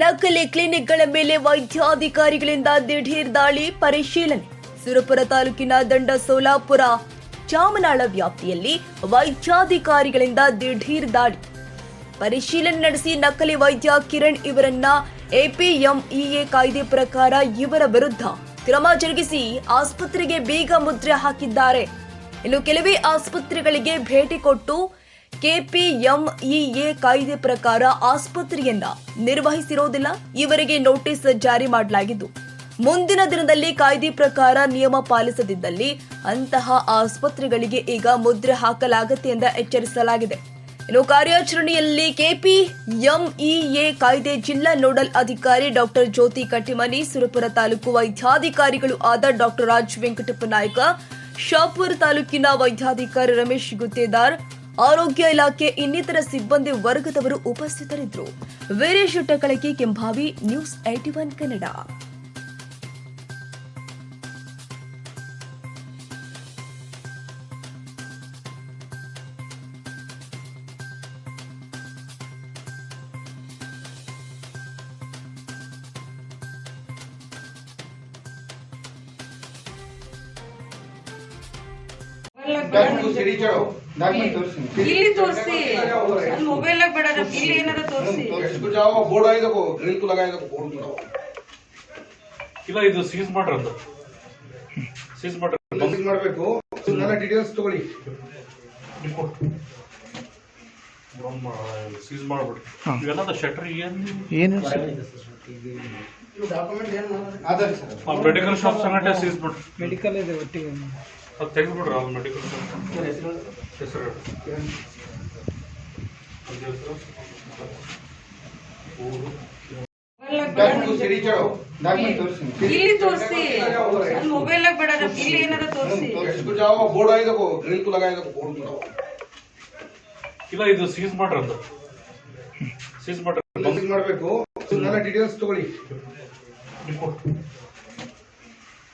ನಕಲಿ ಕ್ಲಿನಿಕ್ಗಳ ಮೇಲೆ ವೈದ್ಯಾಧಿಕಾರಿಗಳಿಂದ ದಿಢೀರ್ ದಾಳಿ ಪರಿಶೀಲನೆ. ಸುರಪುರ ತಾಲೂಕಿನ ದಂಡ ಸೋಲಾಪುರ ಚಾಮನಾಳ ವ್ಯಾಪ್ತಿಯಲ್ಲಿ ವೈದ್ಯಾಧಿಕಾರಿಗಳಿಂದ ದಿಢೀರ್ ದಾಳಿ. ಪರಿಶೀಲನೆ ನಡೆಸಿ ನಕಲಿ ವೈದ್ಯ ಕಿರಣ್ ಇವರನ್ನ ಎಪಿಎಂಇಎ ಕಾಯ್ದೆ ಪ್ರಕಾರ ಇವರ ವಿರುದ್ಧ ಕ್ರಮ ಜರುಗಿಸಿ ಆಸ್ಪತ್ರೆಗೆ ಬೀಗ ಮುದ್ರೆ ಹಾಕಿದ್ದಾರೆ. ಇನ್ನು ಕೆಲವೇ ಆಸ್ಪತ್ರೆಗಳಿಗೆ ಭೇಟಿ ಕೊಟ್ಟು ಕೆಪಿಎಂಇಎ ಕಾಯ್ದೆ ಪ್ರಕಾರ ಆಸ್ಪತ್ರೆಯನ್ನ ನಿರ್ವಹಿಸಿರೋದಿಲ್ಲ. ಇವರಿಗೆ ನೋಟಿಸ್ ಜಾರಿ ಮಾಡಲಾಗಿದ್ದು, ಮುಂದಿನ ದಿನದಲ್ಲಿ ಕಾಯ್ದೆ ಪ್ರಕಾರ ನಿಯಮ ಪಾಲಿಸದಿದ್ದಲ್ಲಿ ಅಂತಹ ಆಸ್ಪತ್ರೆಗಳಿಗೆ ಈಗ ಮುದ್ರೆ ಹಾಕಲಾಗುತ್ತೆ ಎಂದು ಎಚ್ಚರಿಸಲಾಗಿದೆ. ಇನ್ನು ಕಾರ್ಯಾಚರಣೆಯಲ್ಲಿ ಕೆಪಿಎಂಇಎ ಕಾಯ್ದೆ ಜಿಲ್ಲಾ ನೋಡಲ್ ಅಧಿಕಾರಿ ಡಾಕ್ಟರ್ ಜ್ಯೋತಿ ಕಟ್ಟಿಮನಿ, ಸುರಪುರ ತಾಲೂಕು ವೈದ್ಯಾಧಿಕಾರಿಗಳು ಆದ ಡಾಕ್ಟರ್ ರಾಜ್ ವೆಂಕಟಪ್ಪ ನಾಯ್ಕ, ಶಾಪುರ ತಾಲೂಕಿನ ವೈದ್ಯಾಧಿಕಾರಿ ರಮೇಶ್ ಗುತ್ತೇದಾರ್ ಆರೋಗ್ಯ ಇಲಾಖೆ ಇನ್ನಿತರ ಸಿಬ್ಬಂದಿ ವರ್ಗದವರು ಉಪಸ್ಥಿತರಿದ್ದರು. Veeresh Takalaki Kembhavi news IT one Kannada. ತೋರಿಸಿ ಇಲ್ಲಿ ತೋರಿಸಿ ಮೊಬೈಲ್ ಬೇಡ ಇಲ್ಲಿ ಏನಾರ ತೋರಿಸಿ इसको जाओ बोर्ड आएगा वो ग्रिल को लगाएगा वो बोर्ड को ಇಲ್ಲ ಇದು ಸೀಸ್ ಮಾಡ್ರಿ ಅಂತ ಸೀಸ್ ಮಾಡ್ರಿ ಮೆಸೇಜ್ ಮಾಡಬೇಕು ನನ್ನ ಡೀಟೇಲ್ಸ್ ತಗೊಳ್ಳಿ ಸೀಸ್ ಮಾಡ್ಬಿಡ್ರಿ ಇವೆಲ್ಲದ ಶಟ್ರ್ ಏನ್ ಏನು ಆಧಾರ್ ಸರ್ ಮೆಡಿಕಲ್ ಶಾಪ್ ಸಂಗಟ ಸೀಸ್ ಬಿಡ್ರಿ ಮೆಡಿಕಲ್ ಇದೆ ಒಟ್ಟಿಗೆ ಅದು ತೆಗೆದ್ಬಿಡ್ರಿ ಅವ್ನು ಮೆಡಿಕಲ್ ಹೆಸರು? ಇಲ್ಲಿ ತೋರಿಸಿ. ಮೊಬೈಲ್ ಬೋರ್ಡ್ ಬೋರ್ಡ್ ಇಲ್ಲ ಇದು ಸೀಸ್ ಮಾಡ್ರಿ ಅಂತ ಸೀಸ್ ಮಾಡ್ರಿ. ಮಾಡ್ಬೇಕು. ಡೀಟೇಲ್ಸ್ ತಗೊಳ್ಳಿ.